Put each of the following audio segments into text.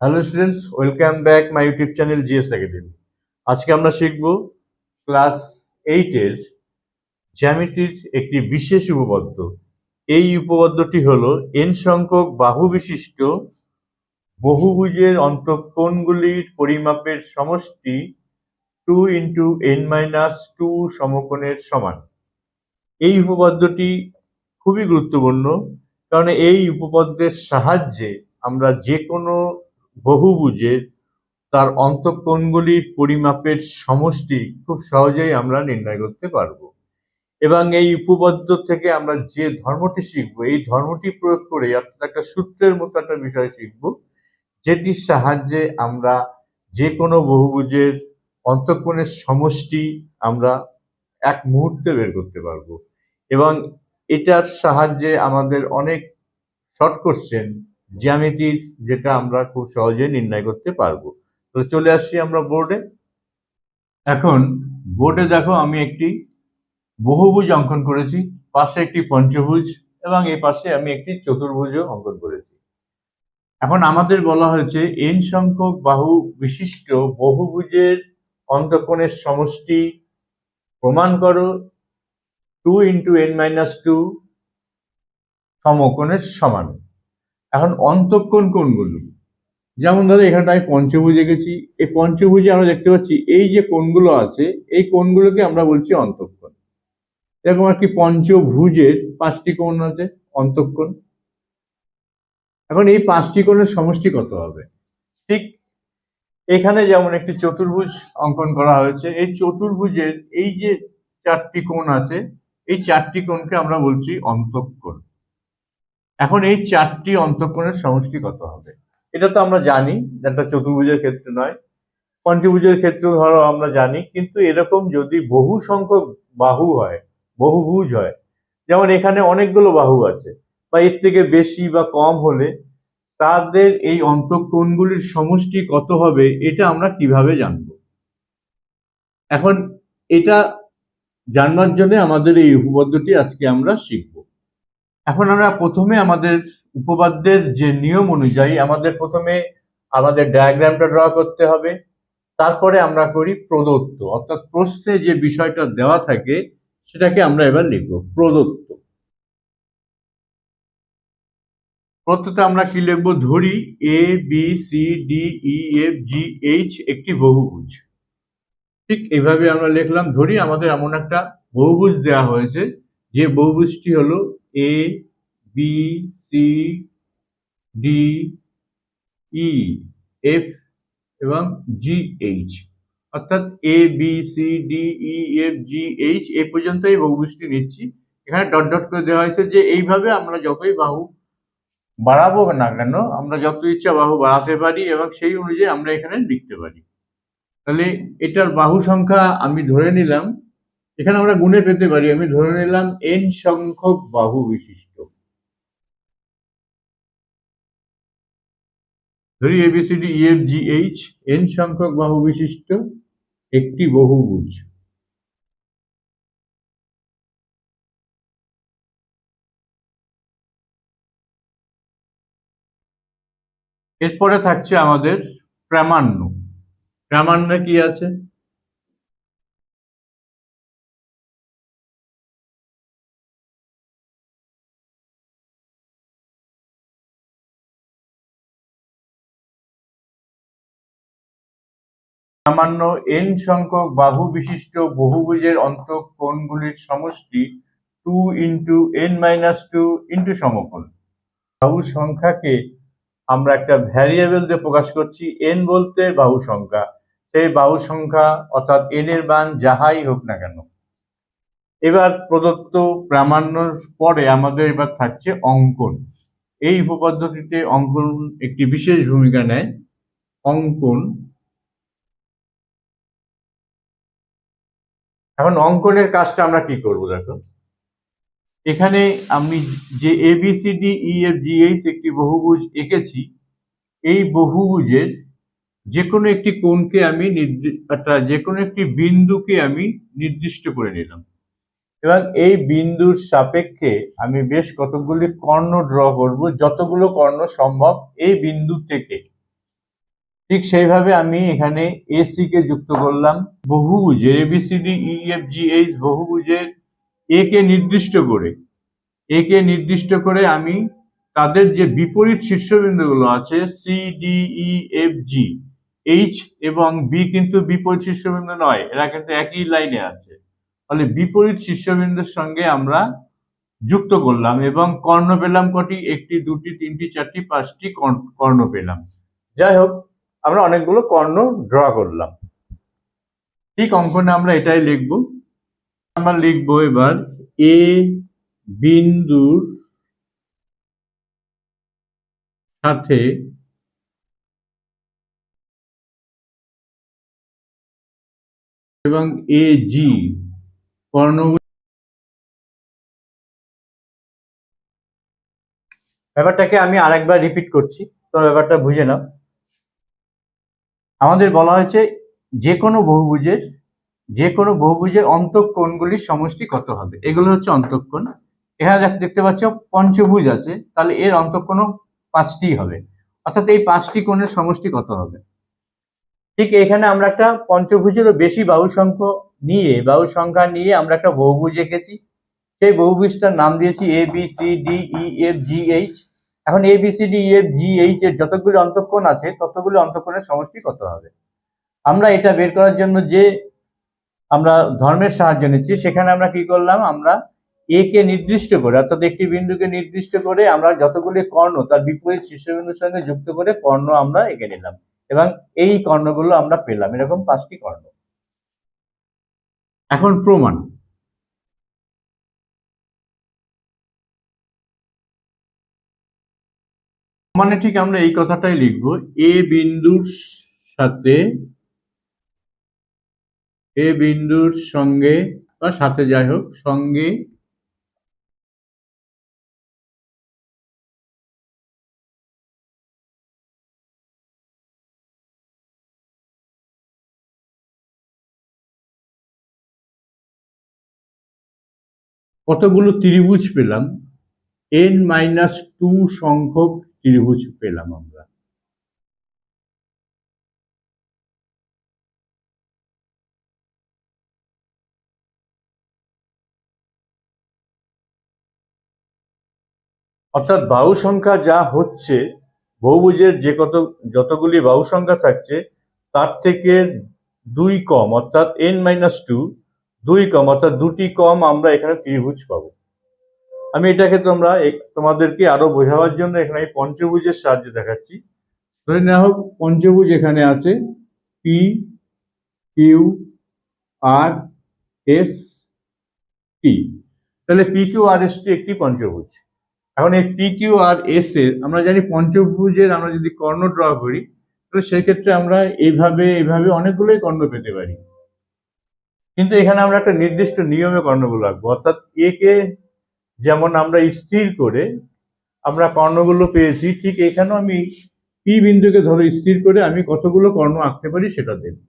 Hello students welcome back my YouTube channel GS academy আজকে আমরা শিখব ক্লাস এইটের জ্যামিতির একটি বিশেষ উপপাদ্য। এই উপপাদ্যটি হলো এন সংখ্যক বাহু বিশিষ্ট বহুভুজের অন্তঃকোণগুলির পরিমাপের সমষ্টি two into n minus two সমকোণের সমান। এই উপপাদ্যটি খুবই গুরুত্বপূর্ণ, কারণ এই উপপাদ্যের সাহায্যে আমরা যে কোনো বহুভুজের তার অন্তঃকোণগুলির পরিমাপের সমষ্টি খুব সহজেই আমরা নির্ণয় করতে পারব। এবং এই উপপাদ্য থেকে আমরা যে ধর্মটি শিখব, এই ধর্মটি প্রয়োগ করে একটা সূত্রের মতো একটা বিষয় শিখব, যেটির সাহায্যে আমরা যে কোনো বহুভুজের অন্তঃকোণের সমষ্টি আমরা এক মুহূর্তে বের করতে পারব। এবং এটার সাহায্যে আমাদের অনেক শর্ট কোশ্চেন জ্যামিতির যেটা আমরা খুব সহজে নির্ণয় করতে পারব। তো চলে আসছি আমরা বোর্ডে। এখন বোর্ডে দেখো আমি একটি বহুভুজ অঙ্কন করেছি, পাশে একটি পঞ্চভুজ এবং এই পাশে আমি একটি চতুর্ভুজও অঙ্কন করেছি। এখন আমাদের বলা হয়েছে এন সংখ্যক বাহু বিশিষ্ট বহুভুজের অন্তঃকোণের সমষ্টি প্রমাণ করো two into n minus two সমকোণের সমান। এখন অন্তঃকোণ কোণগুলো। যেমন ধরো, এখানটা আমি পঞ্চভুজ এঁকেছি এই পঞ্চভুজে আমরা দেখতে পাচ্ছি, এই যে কোণগুলো আছে, এই কোণগুলোকে আমরা বলছি অন্তঃকোণ। এরকম একটি পঞ্চভুজের পাঁচটি কোণ আছে, অন্তঃকোণ। এখন এই পাঁচটি কোণের সমষ্টি কত হবে? ঠিক এখানে যেমন একটি চতুর্ভুজ অঙ্কন করা হয়েছে, এই চতুর্ভুজের এই যে চারটি কোণ আছে, এই চারটি কোণকে আমরা বলছি অন্তঃকোণ। এখন এই চারটি অন্তঃকোণের সমষ্টি কত হবে? এটা তো আমরা জানি একটা চতুর্ভুজের ক্ষেত্রে নয়। পঞ্চভুজের ক্ষেত্রে ধরো আমরা জানি, কিন্তু এরকম যদি বহু সংখ্যক বাহু হয়, বহুভুজ হয়, যেমন এখানে অনেকগুলো বাহু আছে, বা এর থেকে বেশি বা কম হলে তাদের এই অন্তঃকোণগুলির সমষ্টি কত হবে, এটা আমরা কীভাবে জানব? এখন এটা জানবার জন্য আমাদের এই উপপাদ্যটি আজকে আমরা শিখব। এখন আমরা প্রথমে আমাদের উপপাদ্যের যে নিয়ম অনুযায়ী আমাদের প্রথমে আমাদের ডায়াগ্রামটা ড্র করতে হবে, তারপরে আমরা করি প্রদত্ত। অর্থাৎ প্রশ্নে যে বিষয়টা দেওয়া থাকে, সেটাকে আমরা এবার লিখব প্রদত্ত। প্রথমে আমরা কি লিখব? ধরি A B C D E F G H একটি বহুভুজ। ঠিক এইভাবে আমরা লিখলাম, ধরি আমাদের এমন একটা বহুভুজ দেওয়া হয়েছে, যে বহুভুজটি হলো A B C D E F এবং জি এইচ অর্থাৎ A B C D E F G H A পর্যন্ত এই বহুভুজটি নিচ্ছি। এখানে ডট ডট করে দেওয়া হয়েছে যে এইভাবে আমরা যতই বাহু বাড়াবো না কেন, আমরা যত ইচ্ছা বাহু বাড়াতে পারি এবং সেই অনুযায়ী আমরা এখানে লিখতে পারি। তাহলে এটার বাহু সংখ্যা আমি ধরে নিলাম এখানে আমরা গুণে পেতে পারি। আমি ধরে নিলাম এন সংখ্যক বাহু বিশিষ্ট। ধরি ABCD EF G H n সংখ্যক বাহু বিশিষ্ট, একটি বহুভুজ। এরপরে থাকছে আমাদের প্রামাণ্য। প্রামাণ্য কি আছে? সামান্য এন সংখ্যক বাহু বিশিষ্ট বহুভুজের অন্তঃকোণগুলির সমষ্টি two into n minus two into সমকোণ। বাহু সংখ্যাকে আমরা একটা ভ্যারিয়েবল দিয়ে প্রকাশ করছি এন বলতে বাহু সংখ্যা। সেই বাহু সংখ্যা অর্থাৎ এন এর মান যাহাই হোক না কেন। এবার প্রদত্ত প্রামাণ্যর পরে আমাদের এবার থাকছে অঙ্কন। এই উপপদ্ধতিতে অঙ্কন একটি বিশেষ ভূমিকা নেয়। অঙ্কন এখন অঙ্কনের কাজটা আমরা কি করব দেখো? এখানে আমি যে A B C D E F G H একটি বহুভুজ এঁকেছি, এই বহুভুজের যে কোনো একটি কোণকে আমি একটা যে কোনো একটি বিন্দুকে আমি নির্দিষ্ট করে নিলাম। এবং এই বিন্দুর সাপেক্ষে আমি বেশ কতগুলি কর্ণ ড্র করব, যতগুলো কর্ণ সম্ভব এই বিন্দু থেকে। ঠিক সেইভাবে আমি এখানে এসি কে যুক্ত করলাম। বহুভুজের ABCD E F G H বহুভুজের A কে নির্দিষ্ট করে। এ কে নির্দিষ্ট করে আমি তাদের যে বিপরীত শীর্ষবিন্দুগুলো আছে C D E F G H এবং বি কিন্তু বিপরীত শীর্ষবিন্দু নয়, এরা কিন্তু একই লাইনে আছে। ফলে বিপরীত শীর্ষবিন্দুর সঙ্গে আমরা যুক্ত করলাম এবং কর্ণ পেলাম কটি? একটি, দুটি, তিনটি, চারটি, পাঁচটি কর্ণ পেলাম। যাই হোক আমরা অনেকগুলো কর্ণ ড্র করলাম। ঠিক অঙ্কনে আমরা এটাই লিখব। আমরা লিখব এবার এ বিন্দুর সাথে এবং এ জি কর্ণ ব্যাপারটাকে আমি আরেকবার রিপিট করছি। তো ব্যাপারটা বুঝে নাও। আমাদের বলা হয়েছে যে কোনো বহুভুজের, যে কোনো বহুভুজের অন্তঃকোণগুলির সমষ্টি কত হবে? এগুলো হচ্ছে অন্তঃকোণ। এখানে দেখ- দেখতে পাচ্ছ পঞ্চভুজ আছে, তাহলে এর অন্তঃকোণও পাঁচটি হবে। অর্থাৎ এই পাঁচটি কোণের সমষ্টি কত হবে? ঠিক এখানে আমরা একটা পঞ্চভুজেরও বেশি বাহু সংখ্য নিয়ে বাহু সংখ্যা নিয়ে আমরা একটা বহুভুজ এঁকেছি। সেই বহুভুজটার নাম দিয়েছি A B C D E F G H এখন A B C D F G H এর যতগুলি অন্তঃকোণ আছে, ততগুলি অন্তঃকোণের সমষ্টি কত হবে? আমরা এটা বের করার জন্য যে আমরা ধর্মের সাহায্য নিচ্ছি, সেখানে আমরা কি করলাম? আমরা এ কে নির্দিষ্ট করে, অর্থাৎ একটি বিন্দুকে নির্দিষ্ট করে আমরা যতগুলি কর্ণ, তার বিপরীত শীর্ষবিন্দুর সঙ্গে যুক্ত করে কর্ণ আমরা এঁকে নিলাম এবং এই কর্ণগুলো আমরা পেলাম। এরকম পাঁচটি কর্ণ। এখন প্রমাণ। মানে ঠিক আমরা এই কথাটাই লিখব, এ বিন্দুর সাথে, এ বিন্দুর সঙ্গে, বা সাথে যাই হোক, সঙ্গে কতগুলো ত্রিভুজ পেলাম? এন মাইনাস টু সংখ্যক ত্রিভুজ পেলাম আমরা? অর্থাৎ বাহু সংখ্যা যা হচ্ছে, বহুভুজের যে কত, যতগুলি বাহু সংখ্যা থাকছে, তার থেকে দুই কম, অর্থাৎ এন মাইনাস টু দুই কম, অর্থাৎ দুটি কম আমরা এখানে ত্রিভুজ পাবো। আমি এটাকে তোমরা তোমাদেরকে আরও বোঝাবার জন্য এখানে এই পঞ্চভুজের সাহায্যে দেখাচ্ছি। ধরে নেওয়া হোক, পঞ্চভুজ এখানে আছে P Q R S T তাহলে P Q R S T একটি পঞ্চভুজ। এখন এই পি কিউ আর এস এর, আমরা জানি পঞ্চভুজের আমরা যদি কর্ণ ড্র করি, তাহলে সেই ক্ষেত্রে আমরা এইভাবে এইভাবে অনেকগুলোই কর্ণ পেতে পারি। কিন্তু এখানে আমরা একটা নির্দিষ্ট নিয়মে কর্ণগুলো রাখব। অর্থাৎ এ কে যেমন আমরা স্থির করে আমরা কর্ণগুলো পেয়েছি, ঠিক এখানেও আমি পি বিন্দুকে ধরো স্থির করে আমি কতগুলো কর্ণ আঁকতে পারি সেটা দেখব।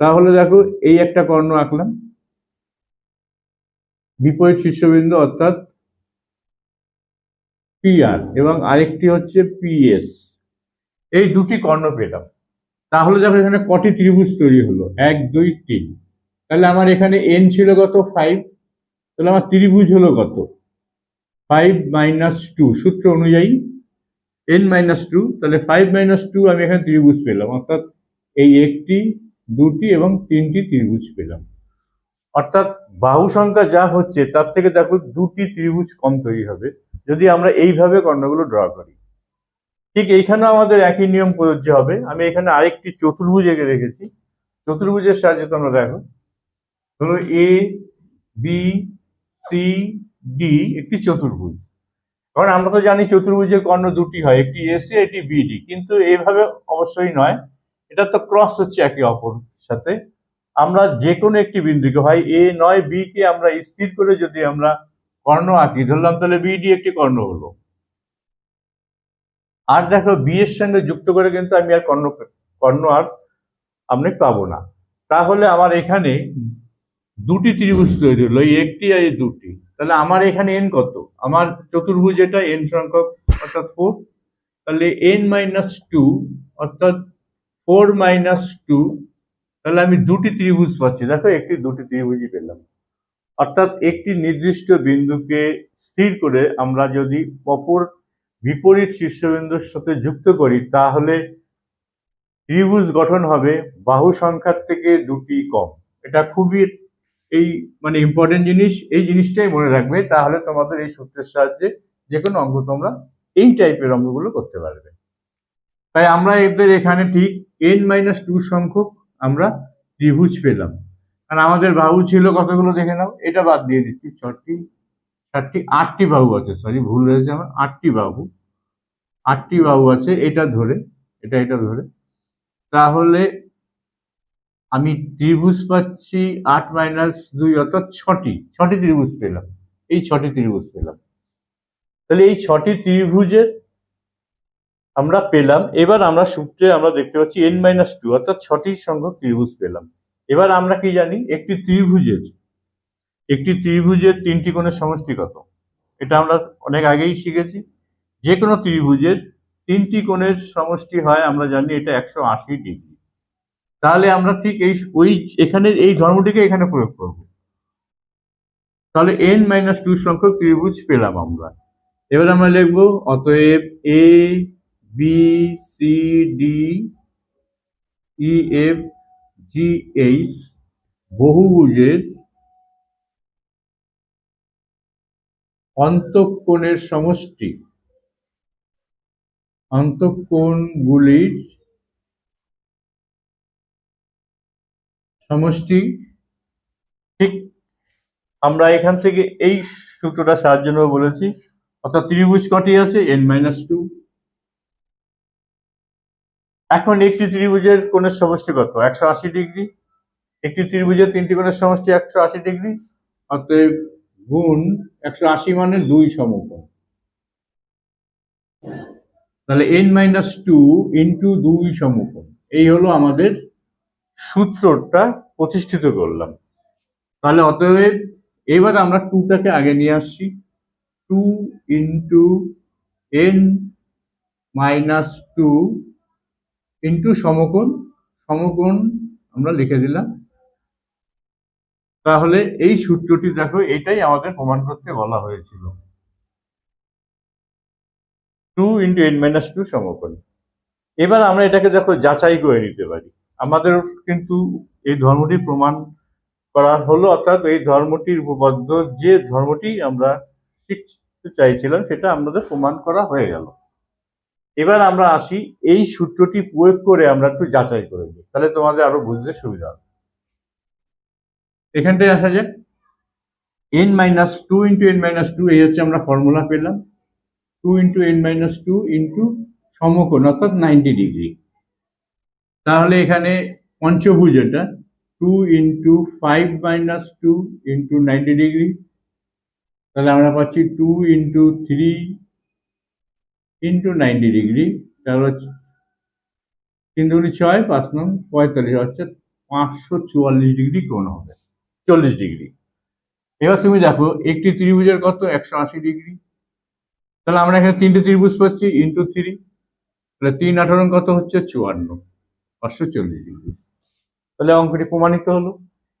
তাহলে দেখো, এই একটা কর্ণ আঁকলাম। বিপরীত শীর্ষবিন্দু অর্থাৎ পিআর এবং আরেকটি হচ্ছে পিএস। এই দুটি কর্ণ পেলাম। তাহলে দেখো, এখানে কটি ত্রিভুজ তৈরি হলো। এক, দুই, তিন। তাহলে আমার এখানে এন ছিল কত? ফাইভ। তাহলে আমার ত্রিভুজ হলো কত? ফাইভ মাইনাস টু সূত্র অনুযায়ী এন মাইনাস টু তাহলে ফাইভ মাইনাস টু আমি এখানে ত্রিভুজ পেলাম, অর্থাৎ এই একটি, দুটি এবং তিনটি ত্রিভুজ পেলাম। অর্থাৎ বাহু সংখ্যা যা হচ্ছে, তার থেকে দেখো দুটি ত্রিভুজ কম তৈরি হবে, যদি আমরা এইভাবে কর্ণগুলো ড্র করি। ঠিক এইখানে আমাদের একই নিয়ম প্রযোজ্য হবে, আমি এখানে আরেকটি চতুর্ভুজ এঁকে রেখেছি, চতুর্ভুজের সাহায্যে তোমরা দেখো। ধরো এ বি সি, ডি একটি চতুর্ভুজ। কারণ আমরা তো জানি চতুর্ভুজের কর্ণ দুটি হয়, একটি এসি একটি বিডি কিন্তু এইভাবে অবশ্যই নয়, এটা তো ক্রস হচ্ছে একে অপর সাথে। আমরা যে কোনো একটি বিন্দুকে হয় এ নয়, বি কে আমরা স্থির করে যদি আমরা কর্ণ আঁকি, ধরলাম তাহলে বিডি একটি কর্ণ হলো। আর দেখো, বি এর সঙ্গে যুক্ত করে কিন্তু আমি আর কর্ণ কর্ণ আর আমি পাবো না। তাহলে আমার এখানে দুটি ত্রিভুজ তৈরি হলো, এই একটি আর এই দুটি। তাহলে আমার এখানে এন কত? আমার চতুর্ভুজ এটা এন সংখ্যক, অর্থাৎ ফোর তাহলে এন মাইনাস টু অর্থাৎ ফোর মাইনাস টু তাহলে আমি দুটি ত্রিভুজ পাচ্ছি। দেখো, একটি, দুটি ত্রিভুজই পেলাম। অর্থাৎ একটি নির্দিষ্ট বিন্দুকে স্থির করে আমরা যদি অপর বিপরীত শীর্ষবিন্দুর সাথে যুক্ত করি, তাহলে ত্রিভুজ গঠন হবে, বাহু সংখ্যার থেকে দুটি কম। এটা খুবই এই মানে ইম্পর্টেন্ট জিনিস, এই জিনিসটাই মনে রাখবে, তাহলে তোমাদের এই সূত্রের সাহায্যে যে কোনো অঙ্ক তোমরা এই টাইপের অঙ্কগুলো করতে পারবে। তাই আমরা এদের এখানে ঠিক এন মাইনাস টু সংখ্যক আমরা ত্রিভুজ পেলাম। কারণ আমাদের বাহু ছিল কতগুলো দেখে নাও, এটা বাদ দিয়ে দিচ্ছি ছটি চারটি আটটি বাহু আছে সরি ভুল হয়েছে আমার, আটটি বাহু আটটি বাহু আছে, এটা ধরে, এটা এটা ধরে। তাহলে আমি ত্রিভুজ পাচ্ছি আট মাইনাস দুই অর্থাৎ ছটি। ছটি ত্রিভুজ পেলাম। এই ছটি ত্রিভুজ পেলাম। তাহলে এই ছটি ত্রিভুজের আমরা পেলাম। এবার আমরা সূত্রে আমরা দেখতে পাচ্ছি এন মাইনাস টু অর্থাৎ ছটির সংখ্যক ত্রিভুজ পেলাম। এবার আমরা কি জানি? একটি ত্রিভুজের একটি ত্রিভুজের তিনটি কোণের সমষ্টি কত? এটা আমরা অনেক আগেই শিখেছি। যে কোনো ত্রিভুজের তিনটি কোণের সমষ্টি হয়, আমরা জানি এটা একশো আশি ডিগ্রি। তাহলে আমরা ঠিক এই ওই এখানের এই ধর্মটিকে এখানে প্রয়োগ করব। তাহলে এন মাইনাস টু সংখ্যক ত্রিভুজ পেলাম আমরা। এবার আমরা লিখব, অতএব A B C D E F G H বহুভুজের অন্তঃকোণের সমষ্টি। অন্তঃকোণগুলির সমষ্টি, ঠিক আমরা এখান থেকে এই সূত্রটা সাহায্য নেব বলেছি। অর্থাৎ ত্রিভুজ কটি আছে? এন মাইনাস টু এখন একটি ত্রিভুজের কোণের সমষ্টি কত? একশো আশি ডিগ্রি। একটি ত্রিভুজের তিনটি কোণের সমষ্টি একশো আশি ডিগ্রি। অতএব গুণ একশো আশি মানে দুই সমকোণ। তাহলে এন মাইনাস টু ইন্টু দুই সমকোণ। এই হলো আমাদের সূত্রটা প্রতিষ্ঠিত করলাম। তাহলে অতএব এবার আমরা টুটাকে আগে নিয়ে আসছি two into N minus two into সমকোণ সমকোণ আমরা লিখে দিলাম। তাহলে এই সূত্রটি দেখো, এটাই আমাদের প্রমাণ করতে বলা হয়েছিল। Two into N minus two সমকোণ। এবার আমরা এটাকে দেখো, যাচাই করে নিতে পারি। আমাদের কিন্তু এই ধর্মটি প্রমাণ করা হলো, অর্থাৎ এই ধর্মটির উপপাদ্য যে ধর্মটি আমরা শিখতে চাইছিলাম সেটা আমাদের প্রমাণ করা হয়ে গেল। এবার আমরা আসি, এই সূত্রটি প্রয়োগ করে আমরা একটু যাচাই করে দিই তাহলে তোমাদের আরও বুঝতে সুবিধা হবে। এখানটায় আসা যাক। N minus two into N minus two এই হচ্ছে আমরা ফর্মুলা পেলাম। Two into N minus two into সমকোণ, অর্থাৎ নাইনটি ডিগ্রি তাহলে এখানে পঞ্চভুজ এটা। Two into five minus two into ninety degree তাহলে আমরা পাচ্ছি two into three into ninety degree তাহলে হচ্ছে তিন দুগুলি ছয়, পাঁচ নং পঁয়তাল্লিশ অর্থাৎ পাঁচশো চুয়াল্লিশ ডিগ্রি কোণ হবে, চল্লিশ ডিগ্রি এবার তুমি দেখো, একটি ত্রিভুজের কত? একশো আশি ডিগ্রি তাহলে আমরা এখানে তিনটে ত্রিভুজ পাচ্ছি ইন্টু থ্রি তাহলে তিন আঠারো কত হচ্ছে? চুয়ান্ন। পাঁচশো চল্লিশ ডিগ্রি। তাহলে অঙ্কটি প্রমাণিত হলো।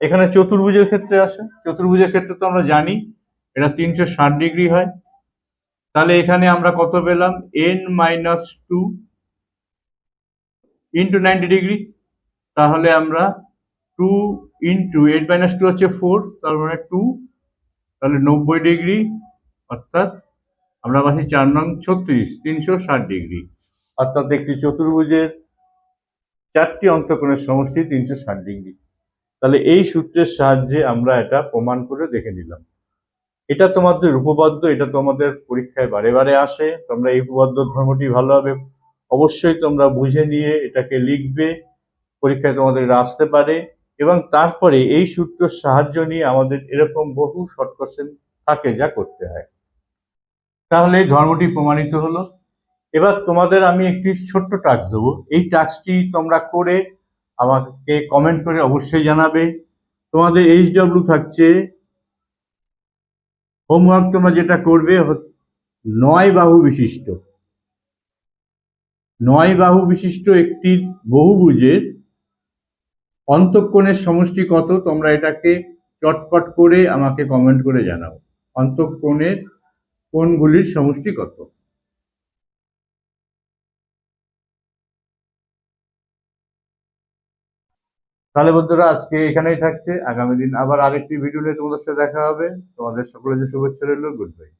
এখানে চতুর্ভুজের ক্ষেত্রে আসে। চতুর্ভুজের ক্ষেত্রে তো আমরা জানি এটা তিনশো ষাট ডিগ্রি হয়। তাহলে এখানে আমরা কত পেলাম? N minus two into ninety degree. তাহলে আমরা two into eight minus two হচ্ছে ফোর, তার মানে টু। তাহলে নব্বই ডিগ্রি, অর্থাৎ আমরা পাচ্ছি চার নং ছত্রিশ, তিনশো ষাট ডিগ্রি। অর্থাৎ একটি চতুর্ভুজের চারটি অন্তঃকোণের সমষ্টি তিনশো ষাট ডিগ্রি। তাহলে এই সূত্রের সাহায্যে আমরা এটা প্রমাণ করে দেখে নিলাম। এটা তোমাদের উপপাদ্য, এটা তোমাদের পরীক্ষায় বারে বারে আসে। তোমরা এই উপপাদ্য ধর্মটি ভালোভাবে অবশ্যই তোমরা বুঝে নিয়ে এটাকে লিখবে, পরীক্ষায় তোমাদের আসতে পারে এবং তারপরে এই সূত্রের সাহায্য নিয়ে আমাদের এরকম বহু শর্ট কোশ্চেন থাকে যা করতে হয়। তাহলে ধর্মটি প্রমাণিত হলো। এবার তোমাদের আমি একটি ছোট্ট টাস্ক দেবো। এই টাস্কটি তোমরা করে আমাকে কমেন্ট করে অবশ্যই জানাবে। তোমাদের এইচ ডাব্লিউ থাকছে। হোমওয়ার্ক তোমরা যেটা করবে নয় বাহু বিশিষ্ট। নয় বাহু বিশিষ্ট একটি বহুভুজের অন্তঃকোণের সমষ্টি কত? তোমরা এটাকে চটপট করে আমাকে কমেন্ট করে জানাও। অন্তঃকোণের কোণগুলির সমষ্টি কত? তাহলে বন্ধুরা, আজকে এখানেই থাকছে। আগামী দিন আবার আরেকটি ভিডিও নিয়ে তোমাদের সাথে দেখা হবে। তোমাদের সকলের যে শুভেচ্ছা রইল। Good bye